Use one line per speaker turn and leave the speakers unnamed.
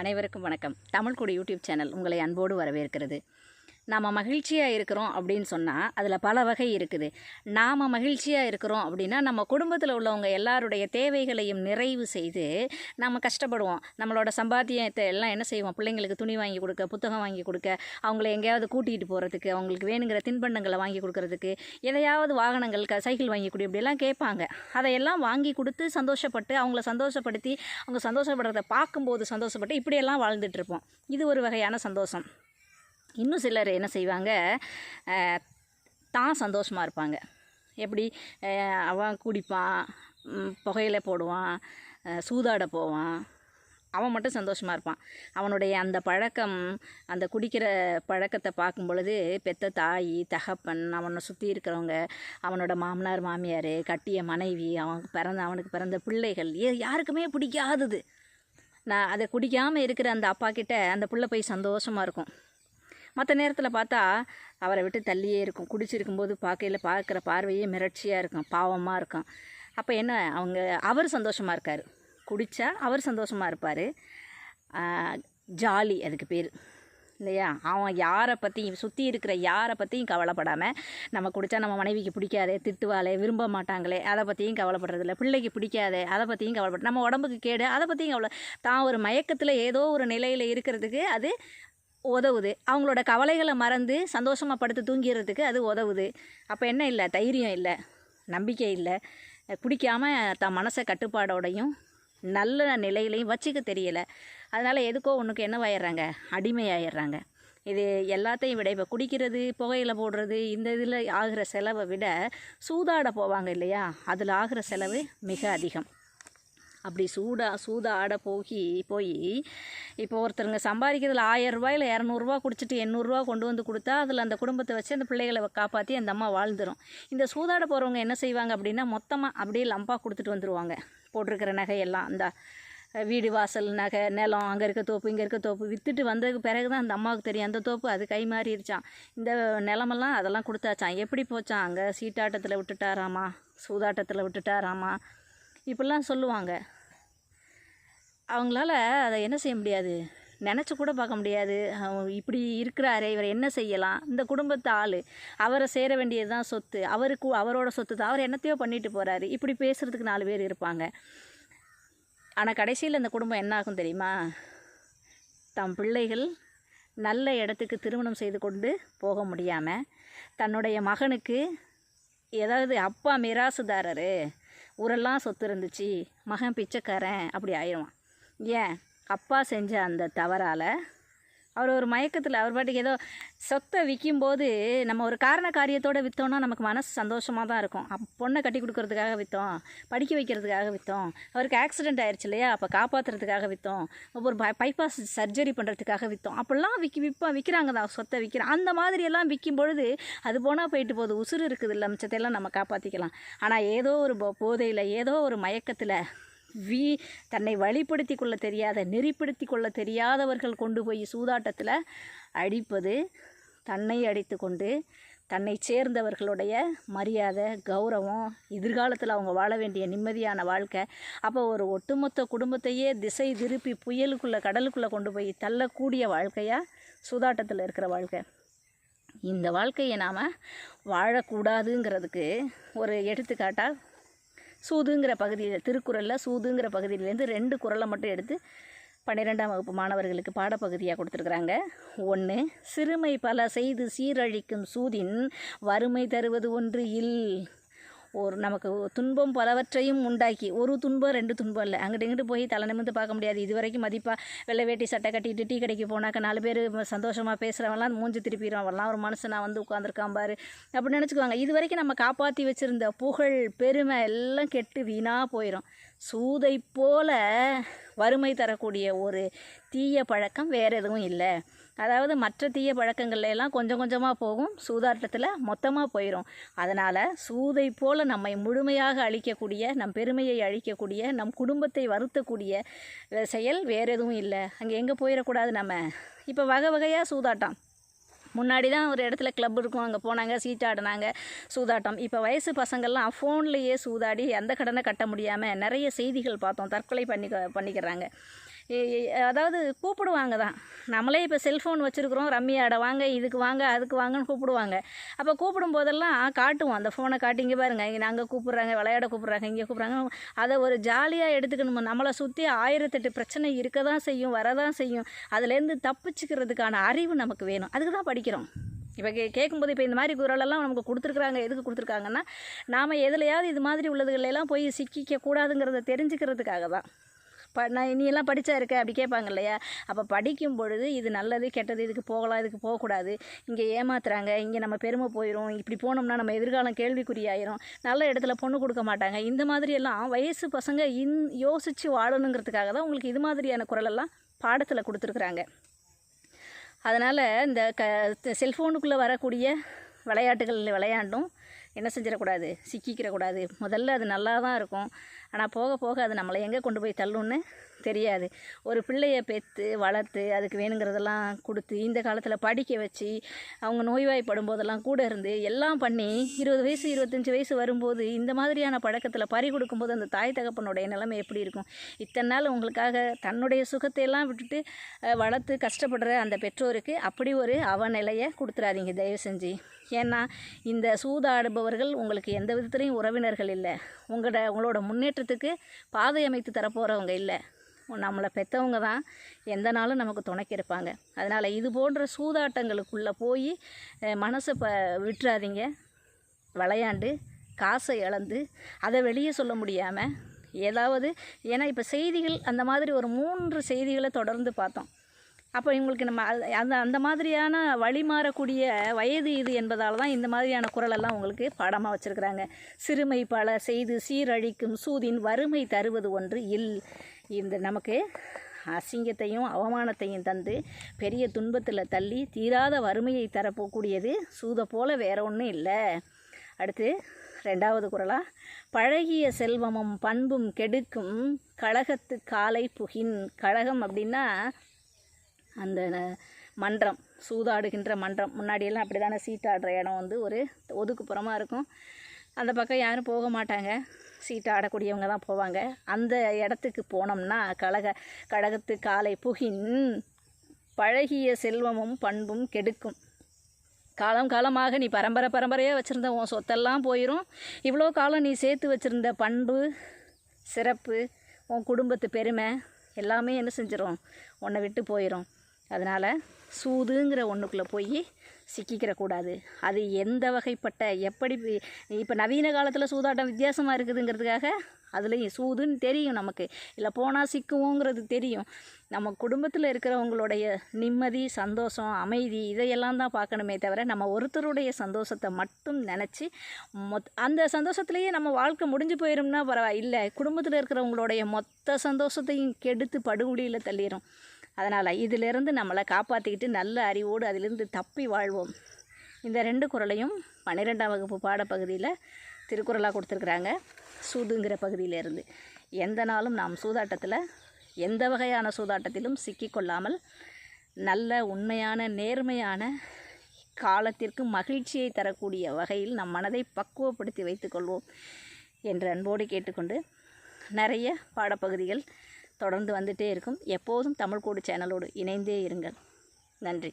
அனைவருக்கும் வணக்கம். தமிழ்குடி YouTube channel உங்களை அன்போடு வரவேற்கிறது. நாம் மகிழ்ச்சியாக இருக்கிறோம் அப்படின்னு சொன்னால் அதில் பல வகை இருக்குது. நாம் மகிழ்ச்சியாக இருக்கிறோம் அப்படின்னா நம்ம குடும்பத்தில் உள்ளவங்க எல்லாருடைய தேவைகளையும் நிறைவு செய்து நம்ம கஷ்டப்படுவோம். நம்மளோட சம்பாத்தியத்தை எல்லாம் என்ன செய்வோம்? பிள்ளைங்களுக்கு துணி வாங்கி கொடுக்க புத்தகம் வாங்கி கொடுக்க அவங்கள எங்கேயாவது கூட்டிகிட்டு போகிறதுக்கு அவங்களுக்கு வேணுங்கிற தின்பண்டங்களை வாங்கி கொடுக்கறதுக்கு எதையாவது வாகனங்கள் க சைக்கிள் வாங்கி கொடு இப்படியெல்லாம் கேட்பாங்க. அதையெல்லாம் வாங்கி கொடுத்து சந்தோஷப்பட்டு அவங்கள சந்தோஷப்படுத்தி அவங்க சந்தோஷப்படுறத பார்க்கும்போது சந்தோஷப்பட்டு இப்படியெல்லாம் வாழ்ந்துட்டு இருப்போம். இது ஒரு வகையான சந்தோஷம். இன்னும் சிலர் என்ன செய்வாங்க தான் சந்தோஷமாக இருப்பாங்க. எப்படி? அவன் குடிப்பான் புகையில போடுவான் சூதாட போவான். அவன் மட்டும் சந்தோஷமாக இருப்பான். அவனுடைய அந்த பழக்கம் அந்த குடிக்கிற பழக்கத்தை பார்க்கும் பொழுது பெத்த தாய் தகப்பன் அவனை சுற்றி இருக்கிறவங்க அவனோட மாமனார் மாமியார் கட்டிய மனைவி அவன் பிறந்த அவனுக்கு பிறந்த பிள்ளைகள் ஏ யாருக்குமே பிடிக்காதது. நான் அதை குடிக்காமல் இருக்கிற அந்த அப்பா கிட்ட அந்த பிள்ளை போய் சந்தோஷமாக இருக்கும். மற்ற நேரத்தில் பார்த்தா அவரை விட்டு தள்ளியே இருக்கும். குடிச்சிருக்கும்போது பார்க்கையில் பார்க்குற பார்வையே மிரட்சியாக இருக்கும் பாவமாக இருக்கும் அப்போ என்ன அவங்க அவர் சந்தோஷமாக இருக்கார். குடித்தா அவர் சந்தோஷமாக இருப்பார். ஜாலி அதுக்கு பேர். இல்லையா? அவன் யாரை பற்றியும் சுற்றி இருக்கிற யாரை பற்றியும் கவலைப்படாமல் நம்ம குடித்தா நம்ம மனைவிக்கு பிடிக்காதே திட்டுவாளே விரும்ப மாட்டாங்களே அதை பற்றியும் கவலைப்படுறதில்ல. பிள்ளைக்கு பிடிக்காதே அதை பற்றியும் கவலைப்பட நம்ம உடம்புக்கு கேடு அதை பற்றியும் கவலை தான் ஒரு மயக்கத்தில் ஏதோ ஒரு நிலையில் இருக்கிறதுக்கு அது உதவுது. அவங்களோட கவலைகளை மறந்து சந்தோஷமாக படுத்து தூங்கிறதுக்கு அது உதவுது. அப்போ என்ன இல்லை? தைரியம் இல்லை. நம்பிக்கை இல்லை. குடிக்காமல் தன் மனசை கட்டுப்பாடோடையும் நல்ல நிலையிலையும் வச்சுக்க தெரியலை. அதனால் எதுக்கோ ஒன்றுக்கு என்னவாயிடுறாங்க அடிமையாயிடுறாங்க இது எல்லாத்தையும் விட இப்போ குடிக்கிறது புகையில போடுறது இந்த இதில் ஆகிற செலவை விட சூதாட போவாங்க இல்லையா? அதில் ஆகிற செலவு மிக அதிகம். அப்படி சூடாக சூதாட போகி போய் இப்போ ஒருத்தருங்க சம்பாதிக்கிறதுல ஆயிரம் ரூபாயில் இரநூறுவா குடிச்சிட்டு எண்ணூறுரூவா கொண்டு வந்து கொடுத்தா அதில் அந்த குடும்பத்தை வச்சு அந்த பிள்ளைகளை காப்பாற்றி அந்த அம்மா வாழ்ந்துரும். இந்த சூதாட போகிறவங்க என்ன செய்வாங்க அப்படின்னா மொத்தமாக அப்படியே லம்பாக கொடுத்துட்டு வந்துடுவாங்க போட்டிருக்கிற நகையெல்லாம் இந்த வீடு வாசல் நகை நிலம் அங்கே இருக்க தோப்பு இங்கே இருக்க தோப்பு விற்றுட்டு வந்ததுக்கு பிறகு தான் அந்த அம்மாவுக்கு தெரியும் அந்த தோப்பு அது கை மாறிடுச்சான் இந்த நிலமெல்லாம் அதெல்லாம் கொடுத்தாச்சான் எப்படி போச்சான் அங்கே சீட்டாட்டத்தில் விட்டுட்டாராமா? சூதாட்டத்தில் விட்டுட்டாராமா? இப்படிலாம் சொல்லுவாங்க. அவங்களால அதை என்ன செய்ய முடியாது? நினச்சி கூட பார்க்க முடியாது. இப்படி இருக்கிறாரே இவர் என்ன செய்யலாம்? இந்த குடும்பத்து ஆள் அவரை சேர வேண்டியது தான் சொத்து. அவருக்கு அவரோட சொத்து தான். அவர் என்னத்தையோ பண்ணிட்டு போகிறாரு இப்படி பேசுகிறதுக்கு நாலு பேர் இருப்பாங்க. ஆனால் கடைசியில் இந்த குடும்பம் என்ன ஆகும் தெரியுமா? தம் பிள்ளைகள் நல்ல இடத்துக்கு திருமணம் செய்து கொண்டு போக முடியாமல் தன்னுடைய மகனுக்கு ஏதாவது அப்பா மிராசுதாரரு ஊரெல்லாம் சொத்து இருந்துச்சு மகன் பிச்சைக்காரன் அப்படி ஆயிடுவான் ஏன்? அப்பா செஞ்ச அந்த தவறால் அவர் ஒரு மயக்கத்தில் அவர் பாட்டுக்கு ஏதோ சொத்தை விற்கும்போது நம்ம ஒரு காரண காரியத்தோடு விற்றோன்னா நமக்கு மனசு சந்தோஷமாக தான் இருக்கும். பொண்ணை கட்டி கொடுக்கறதுக்காக விற்றோம் படிக்க வைக்கிறதுக்காக விற்றோம் அவருக்கு ஆக்சிடென்ட் ஆயிடுச்சு இல்லையா அப்போ காப்பாற்றுறதுக்காக விற்றோம் ஒரு பைபாஸ் சர்ஜரி பண்ணுறதுக்காக விற்றோம் அப்படிலாம் விற்கி விற்போம் விற்கிறாங்க தான் சொத்தை விற்கிறேன் அந்த மாதிரியெல்லாம் விற்கும் பொழுது அது போனால் போயிட்டு போகுது. உசுறு இருக்குது இல்லை மிச்சத்தையெல்லாம் நம்ம காப்பாற்றிக்கலாம் ஆனால் ஏதோ ஒரு போதையில் ஏதோ ஒரு மயக்கத்தில் வீ தன்னை வழிப்படுத்தி கொள்ள தெரியாத நெறிப்படுத்தி கொள்ள தெரியாதவர்கள் கொண்டு போய் சூதாட்டத்தில் அடிப்பது தன்னை அடித்து கொண்டு தன்னை சேர்ந்தவர்களுடைய மரியாதை கௌரவம் எதிர்காலத்தில் அவங்க வாழ வேண்டிய நிம்மதியான வாழ்க்கை. அப்போ ஒரு ஒட்டுமொத்த குடும்பத்தையே திசை திருப்பி புயலுக்குள்ளே கடலுக்குள்ளே கொண்டு போய் தள்ளக்கூடிய வாழ்க்கையாக சூதாட்டத்தில் இருக்கிற வாழ்க்கை. இந்த வாழ்க்கையை நாம் வாழக்கூடாதுங்கிறதுக்கு ஒரு எடுத்துக்காட்டாக சூதுங்கிற பகுதியில் திருக்குறளில் சூதுங்கிற பகுதியிலேருந்து ரெண்டு குரலை மட்டும் எடுத்து பன்னிரெண்டாம் வகுப்பு மாணவர்களுக்கு பாடப்பகுதியாக கொடுத்துருக்குறாங்க. ஒன்று சிறுமை பல செய்து சீரழிக்கும் சூதின் வறுமை தருவது ஒன்று இல். ஒரு நமக்கு துன்பம் பலவற்றையும் உண்டாக்கி ஒரு துன்பம் ரெண்டு துன்பம் இல்லை. அங்கிட்டு இங்கிட்டு போய் தலை நிமிர்ந்து பார்க்க முடியாது. இது வரைக்கும் மதிப்பாக வெள்ளை வேட்டி சட்டை கட்டிட்டு டீ கடைக்கு போனாக்க நாலு பேர் சந்தோஷமாக பேசுகிறவெல்லாம் மூஞ்சி திருப்பிடுவான் அவெல்லாம் ஒரு மனுஷனாக வந்து உட்காந்துருக்கான் பாரு அப்படின்னு நினச்சிக்குவாங்க. இது வரைக்கும் நம்ம காப்பாற்றி வச்சுருந்த புகழ் பெருமை எல்லாம் கெட்டு வீணாக போயிடும் சூதை போல வறுமை தரக்கூடிய ஒரு தீய பழக்கம் வேறு எதுவும் இல்லை. அதாவது மற்ற தீய பழக்கங்கள்ல எல்லாம் கொஞ்சம் கொஞ்சமாக போகும் சூதாட்டத்தில் மொத்தமாக போயிடும் அதனால் சூதை போல் நம்மை முழுமையாக அழிக்கக்கூடிய நம் பெருமையை அழிக்கக்கூடிய நம் குடும்பத்தை வருத்தக்கூடிய செயல் வேறு எதுவும் இல்லை. அங்கே எங்கே போயிடக்கூடாது நம்ம? இப்போ வகை வகையாக சூதாட்டம். முன்னாடி தான் ஒரு இடத்துல கிளப் இருக்கும். அங்கே போனாங்க சீட்டாடினாங்க சூதாட்டம். இப்போ வயசு பசங்கள்லாம் ஃபோன்லேயே சூதாடி அந்த கடனை கட்ட முடியாமல் நிறைய செய்திகள் பார்த்தோம். தற்கொலை பண்ணி பண்ணிக்கிறாங்க. அதாவது கூப்பிடுவாங்க தான் நம்மளே இப்போ செல்ஃபோன் வச்சுருக்குறோம். ரம்மியாட வாங்க இதுக்கு வாங்க அதுக்கு வாங்கன்னு கூப்பிடுவாங்க. அப்போ கூப்பிடும் போதெல்லாம் காட்டுவோம். அந்த ஃபோனை காட்டி இங்கே பாருங்க. இங்கே அங்கே கூப்பிட்றாங்க விளையாட கூப்பிட்றாங்க இங்கே கூப்பிட்றாங்க. அதை ஒரு ஜாலியாக எடுத்துக்கணும்? நம்மளை சுற்றி ஆயிரத்தெட்டு பிரச்சனை இருக்க தான் செய்யும் வரதான் செய்யும். அதுலேருந்து தப்பிச்சுக்கிறதுக்கான அறிவு நமக்கு வேணும். அதுக்கு தான் படிக்கிறோம். இப்போ கே கேட்கும்போது இப்போ இந்த மாதிரி குரலெல்லாம் நமக்கு கொடுத்துருக்குறாங்க. எதுக்கு கொடுத்துருக்காங்கன்னா நாம் எதுலையாவது இது மாதிரி உள்ளதுகளெல்லாம் போய் சிக்கிக்க கூடாதுங்கிறத தெரிஞ்சுக்கிறதுக்காக தான் ப நான் நீ எல்லாம் படித்தா இருக்க அப்படி கேட்பாங்க இல்லையா அப்போ படிக்கும் பொழுது இது நல்லது கெட்டது இதுக்கு போகலாம் இதுக்கு போகக்கூடாது. இங்கே ஏமாத்துறாங்க இங்கே நம்ம பெருமை போயிடும் இப்படி போனோம்னா நம்ம எதிர்காலம் கேள்விக்குறியாயிரும். நல்ல இடத்துல பொண்ணு கொடுக்க மாட்டாங்க. இந்த மாதிரி எல்லாம் வயசு பசங்க இன் யோசித்து வாழணுங்கிறதுக்காக தான் உங்களுக்கு இது மாதிரியான குரலெல்லாம் பாடத்தில் கொடுத்துருக்குறாங்க. அதனால் இந்த க செல்ஃபோனுக்குள்ளே வரக்கூடிய விளையாட்டுகள் விளையாண்டும் என்ன செஞ்சிடக்கூடாது? சிக்கிக்கிறக்கூடாது முதல்ல அது நல்லா தான் இருக்கும். ஆனால் போக போக அது நம்மளை எங்கே கொண்டு போய் தள்ளுன்னு தெரியாது. ஒரு பிள்ளைய பெற்று வளர்த்து அதுக்கு வேணுங்கிறதெல்லாம் கொடுத்து இந்த காலத்தில் படிக்க வச்சு அவங்க நோய்வாய்ப்படும் போதெல்லாம் கூட இருந்து எல்லாம் பண்ணி இருபது வயசு இருபத்தஞ்சி வயசு வரும்போது இந்த மாதிரியான பழக்கத்தில் பறி கொடுக்கும்போது அந்த தாய் தகப்பனுடைய நிலைமை எப்படி இருக்கும்? இத்தனை நாள் உங்களுக்காக தன்னுடைய சுகத்தை எல்லாம் விட்டுட்டு வளர்த்து கஷ்டப்படுற அந்த பெற்றோருக்கு அப்படி ஒரு அவநிலையை கொடுத்துறாதீங்க. தயவு செஞ்சு. ஏன்னா இந்த சூதாடுபவர்கள் உங்களுக்கு எந்த விதத்துலேயும் உறவினர்கள் இல்லை. உங்களோட உங்களோட முன்னேற்றத்துக்கு பாதை அமைத்து தரப்போகிறவங்க இல்லை. நம்மளை பெற்றவங்க தான் எந்த நாளும் நமக்கு துணைக்கு இருப்பாங்க. அதனால் இது போன்ற சூதாட்டங்களுக்குள்ளே போய் மனசை ப விட்டுறாதீங்க. விளையாண்டு காசை இழந்து அதை வெளியே சொல்ல முடியாமல் ஏதாவது ஏன்னா இப்போ செய்திகள் அந்த மாதிரி ஒரு மூன்று செய்திகளை தொடர்ந்து பார்த்தோம். அப்போ இவங்களுக்கு நம்ம அந்த அந்த மாதிரியான வழி மாறக்கூடிய வயது இது என்பதால் தான் இந்த மாதிரியான குரலெல்லாம் உங்களுக்கு பாடமாக வச்சுருக்குறாங்க. சிறுமை பல செய்து சீரழிக்கும் சூதின் வறுமை தருவது ஒன்று இல். இந்த நமக்கு அசிங்கத்தையும் அவமானத்தையும் தந்து பெரிய துன்பத்தில் தள்ளி தீராத வறுமையை தரப்போக்கூடியது சூதை போல வேற ஒன்றும் இல்லை. அடுத்து ரெண்டாவது குரலா. பழகிய செல்வமும் பண்பும் கெடுக்கும் கழகத்து காலை புகின். கழகம் அப்படின்னா அந்த ந- மன்றம் சூதாடுகின்ற மன்றம். முன்னாடியெல்லாம் அப்படி தானே சீட்டாடுற இடம் வந்து ஒரு ஒதுக்குப்புறமாக இருக்கும். அந்த பக்கம் யாரும் போக மாட்டாங்க. சீட்டு ஆடக்கூடியவங்க தான் போவாங்க. அந்த இடத்துக்கு போனோம்னா கழக கழகத்து காலை புகின் பழகிய செல்வமும் பண்பும் கெடுக்கும். காலம் காலமாக நீ பரம்பரை பரம்பரையாக வச்சுருந்த உன் சொத்தெல்லாம் போயிடும் இவ்வளோ காலம் நீ சேர்த்து வச்சுருந்த பண்பு சிறப்பு உன் குடும்பத்து பெருமை எல்லாமே என்ன செஞ்சிடும் உன்னை விட்டு போயிடும் அதனால் சூதுங்கிற ஒன்றுக்குள்ளே போய் சிக்கிக்கிறக்கூடாது அது எந்த வகைப்பட்ட எப்படி இப்போ நவீன காலத்தில் சூதாட்டம் வித்தியாசமாக இருக்குதுங்கிறதுக்காக அதுலேயும் சூதுன்னு தெரியும் நமக்கு. இல்லை போனால் சிக்குவோங்கிறது தெரியும். நம்ம குடும்பத்தில் இருக்கிறவங்களுடைய நிம்மதி சந்தோஷம் அமைதி இதையெல்லாம் தான் பார்க்கணுமே தவிர நம்ம ஒருத்தருடைய சந்தோஷத்தை மட்டும் நினச்சி மொத் அந்த சந்தோஷத்துலேயே நம்ம வாழ்க்கை முடிஞ்சு போயிடும்னா பரவாயில்லை குடும்பத்தில் இருக்கிறவங்களுடைய மொத்த சந்தோஷத்தையும் கெடுத்து படுகொலியில் தள்ளிடும் அதனால் இதிலிருந்து நம்மளை காப்பாற்றிக்கிட்டு நல்ல அறிவோடு அதிலிருந்து தப்பி வாழ்வோம். இந்த ரெண்டு குறளையும் பன்னிரெண்டாம் வகுப்பு பாடப்பகுதியில் திருக்குறளாக கொடுத்துருக்குறாங்க. சூதுங்கிற பகுதியிலேருந்து. எந்த நாளும் நாம் சூதாட்டத்தில் எந்த வகையான சூதாட்டத்திலும் சிக்கிக்கொள்ளாமல் நல்ல உண்மையான நேர்மையான காலத்திற்கு மகிழ்ச்சியை தரக்கூடிய வகையில் நம் மனதை பக்குவப்படுத்தி வைத்துக்கொள்வோம் என்று அன்போடு கேட்டுக்கொண்டு நிறைய பாடப்பகுதிகள் தொடர்ந்து வந்துட்டே இருக்கும். எப்போதும் தமிழ் கோடு சேனலோடு இணைந்தே இருங்கள். நன்றி.